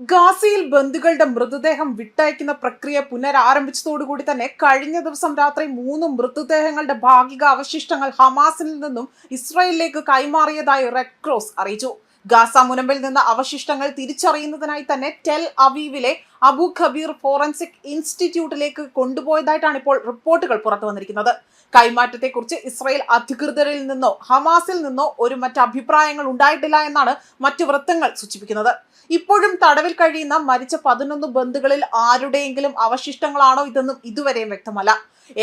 ഗാസയിൽ ബന്ധുക്കളുടെ മൃതദേഹം വിട്ടയക്കുന്ന പ്രക്രിയ പുനരാരംഭിച്ചതോടുകൂടി തന്നെ കഴിഞ്ഞ ദിവസം രാത്രി മൂന്ന് മൃതദേഹങ്ങളുടെ ഭാഗിക അവശിഷ്ടങ്ങൾ ഹമാസിൽ നിന്നും ഇസ്രായേലിലേക്ക് കൈമാറിയതായി റെഡ് ക്രോസ് അറിയിച്ചു. ഗാസ മുനമ്പിൽ നിന്ന് അവശിഷ്ടങ്ങൾ തിരിച്ചറിയുന്നതിനായി തന്നെ ടെൽ അവീവിലെ അബു ഖബീർ ഫോറൻസിക് ഇൻസ്റ്റിറ്റ്യൂട്ടിലേക്ക് കൊണ്ടുപോയതായിട്ടാണ് ഇപ്പോൾ റിപ്പോർട്ടുകൾ പുറത്തു വന്നിരിക്കുന്നത്. കൈമാറ്റത്തെക്കുറിച്ച് ഇസ്രായേൽ അധികൃതരിൽ നിന്നോ ഹമാസിൽ നിന്നോ ഒരു മറ്റ് അഭിപ്രായങ്ങൾ ഉണ്ടായിട്ടില്ല എന്നാണ് മറ്റു വൃത്തങ്ങൾ സൂചിപ്പിക്കുന്നത്. ഇപ്പോഴും തടവിൽ കഴിയുന്ന മരിച്ച പതിനൊന്ന് ബന്ധുക്കളിൽ ആരുടെയെങ്കിലും അവശിഷ്ടങ്ങളാണോ ഇതെന്നും ഇതുവരെയും വ്യക്തമല്ല.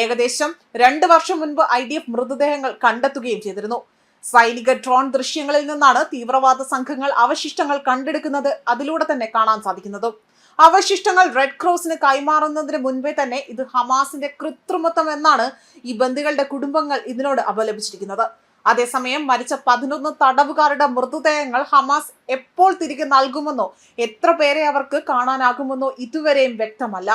ഏകദേശം രണ്ട് വർഷം മുൻപ് ഐ മൃതദേഹങ്ങൾ കണ്ടെത്തുകയും ചെയ്തിരുന്നു. സൈനിക ഡ്രോൺ ദൃശ്യങ്ങളിൽ നിന്നാണ് തീവ്രവാദ സംഘങ്ങൾ അവശിഷ്ടങ്ങൾ കണ്ടെടുക്കുന്നത് അതിലൂടെ തന്നെ കാണാൻ സാധിക്കുന്നതും. അവശിഷ്ടങ്ങൾ റെഡ് ക്രോസിന് കൈമാറുന്നതിന് മുൻപേ തന്നെ ഇത് ഹമാസിന്റെ കൃത്രിമത്വം എന്നാണ് ഈ ബന്ദികളുടെ കുടുംബങ്ങൾ ഇതിനോട് അപലപിച്ചിരിക്കുന്നത്. അതേസമയം മരിച്ച പതിനൊന്ന് തടവുകാരുടെ മൃതദേഹങ്ങൾ ഹമാസ് എപ്പോൾ തിരികെ നൽകുമെന്നോ എത്ര പേരെ അവർക്ക് കാണാനാകുമെന്നോ ഇതുവരെയും വ്യക്തമല്ല.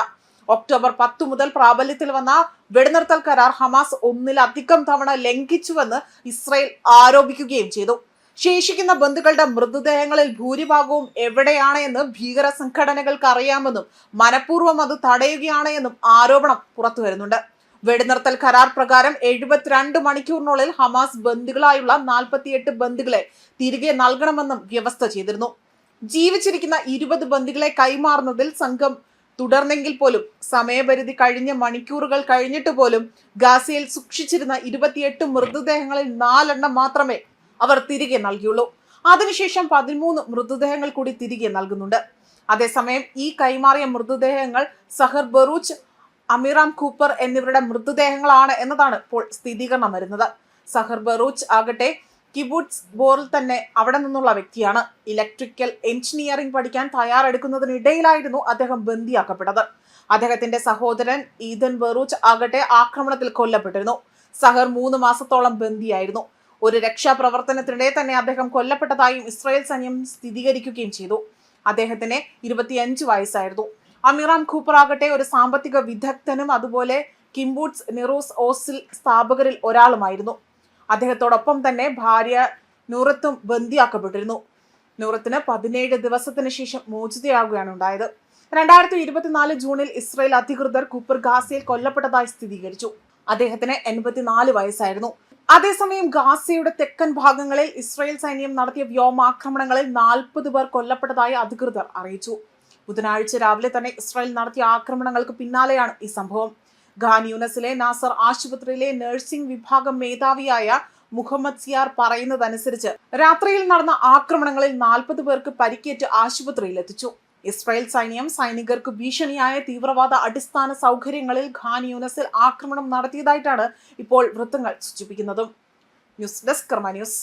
ഒക്ടോബർ പത്ത് മുതൽ പ്രാബല്യത്തിൽ വന്ന വെടിനിർത്തൽ കരാർ ഹമാസ് ഒന്നിലധികം തവണ ലംഘിച്ചുവെന്ന് ഇസ്രയേൽ ആരോപിക്കുകയും ചെയ്തു. ശേഷിക്കുന്ന ബന്ധുക്കളുടെ മൃതദേഹങ്ങളിൽ ഭൂരിഭാഗവും എവിടെയാണ് എന്ന് ഭീകര സംഘടനകൾക്ക് അറിയാമെന്നും മനഃപൂർവം അത് തടയുകയാണ് എന്നും ആരോപണം പുറത്തുവരുന്നുണ്ട് വെടിനിർത്തൽ കരാർ പ്രകാരം എഴുപത്തിരണ്ട് മണിക്കൂറിനുള്ളിൽ ഹമാസ് ബന്ദികളായുള്ള നാൽപ്പത്തിയെട്ട് ബന്ദികളെ തിരികെ നൽകണമെന്നും വ്യവസ്ഥ ചെയ്തിരുന്നു. ജീവിച്ചിരിക്കുന്ന ഇരുപത് ബന്ദികളെ കൈമാറുന്നതിൽ സംഘം തുടർന്നെങ്കിൽ പോലും സമയപരിധി കഴിഞ്ഞ മണിക്കൂറുകൾ കഴിഞ്ഞിട്ട് പോലും ഗാസയിൽ സൂക്ഷിച്ചിരുന്ന ഇരുപത്തിയെട്ട് മൃതദേഹങ്ങളിൽ നാലെണ്ണം മാത്രമേ അവർ തിരികെ നൽകിയുള്ളൂ. അതിനുശേഷം പതിമൂന്ന് മൃതദേഹങ്ങൾ കൂടി തിരികെ നൽകുന്നുണ്ട്. അതേസമയം ഈ കൈമാറിയ മൃതദേഹങ്ങൾ സഹർ ബറൂച്ച് അമിറാം കൂപ്പർ എന്നിവരുടെ മൃതദേഹങ്ങളാണ് എന്നതാണ് ഇപ്പോൾ സ്ഥിരീകരണം വരുന്നത്. സഹർ ബറൂച്ച് ആകട്ടെ കിബുട്സ് ബോറിൽ തന്നെ അവിടെ നിന്നുള്ള വ്യക്തിയാണ് ഇലക്ട്രിക്കൽ എഞ്ചിനീയറിംഗ് പഠിക്കാൻ തയ്യാറെടുക്കുന്നതിനിടയിലായിരുന്നു അദ്ദേഹം ബന്ദിയാക്കപ്പെട്ടത്. അദ്ദേഹത്തിന്റെ സഹോദരൻ ഈദൻ ബറൂച്ച് ആകട്ടെ ആക്രമണത്തിൽ കൊല്ലപ്പെട്ടിരുന്നു. സഹർ മൂന്ന് മാസത്തോളം ബന്ദിയായിരുന്നു. ഒരു രക്ഷാപ്രവർത്തനത്തിനിടെ തന്നെ അദ്ദേഹം കൊല്ലപ്പെട്ടതായും ഇസ്രായേൽ സൈന്യം സ്ഥിരീകരിക്കുകയും ചെയ്തു. അദ്ദേഹത്തിന് ഇരുപത്തിയഞ്ച് വയസ്സായിരുന്നു. അമിറാം ഖൂപ്പർ ആകട്ടെ ഒരു സാമ്പത്തിക വിദഗ്ധനും അതുപോലെ കിംബൂട്സ് നിറൂസ് ഓസിൽ സ്ഥാപകരിൽ ഒരാളുമായിരുന്നു. അദ്ദേഹത്തോടൊപ്പം തന്നെ ഭാര്യ നൂറത്തും ബന്ദിയാക്കപ്പെട്ടിരുന്നു. നൂറത്തിന് പതിനേഴ് ദിവസത്തിന് ശേഷം മോചിതയാകുകയാണ് ഉണ്ടായത്. രണ്ടായിരത്തി ഇരുപത്തിനാല് ജൂണിൽ ഇസ്രായേൽ അധികൃതർ കൂപ്പർ ഗാസയിൽ കൊല്ലപ്പെട്ടതായി സ്ഥിരീകരിച്ചു. അദ്ദേഹത്തിന് എൺപത്തിനാല് വയസ്സായിരുന്നു. അതേസമയം ഗാസയുടെ തെക്കൻ ഭാഗങ്ങളിൽ ഇസ്രായേൽ സൈന്യം നടത്തിയ വ്യോമാക്രമണങ്ങളിൽ നാൽപ്പത് പേർ കൊല്ലപ്പെട്ടതായി അധികൃതർ അറിയിച്ചു. ബുധനാഴ്ച രാവിലെ തന്നെ ഇസ്രായേൽ നടത്തിയ ആക്രമണങ്ങൾക്ക് പിന്നാലെയാണ് ഈ സംഭവം. ഖാൻ യൂനസിലെ നാസർ ആശുപത്രിയിലെ നഴ്സിംഗ് വിഭാഗം മേധാവിയായ മുഹമ്മദ് സിയാർ പറയുന്നതനുസരിച്ച് രാത്രിയിൽ നടന്ന ആക്രമണങ്ങളിൽ നാൽപ്പത് പേർക്ക് പരിക്കേറ്റ് ആശുപത്രിയിൽ എത്തിച്ചു ഇസ്രായേൽ സൈന്യം സൈനികർക്ക് ഭീഷണിയായ തീവ്രവാദ അടിസ്ഥാന സൗകര്യങ്ങളിൽ ഖാൻ യൂനസിൽ ആക്രമണം നടത്തിയതായിട്ടാണ് ഇപ്പോൾ വൃത്തങ്ങൾ സൂചിപ്പിക്കുന്നതും. News desk Karma news.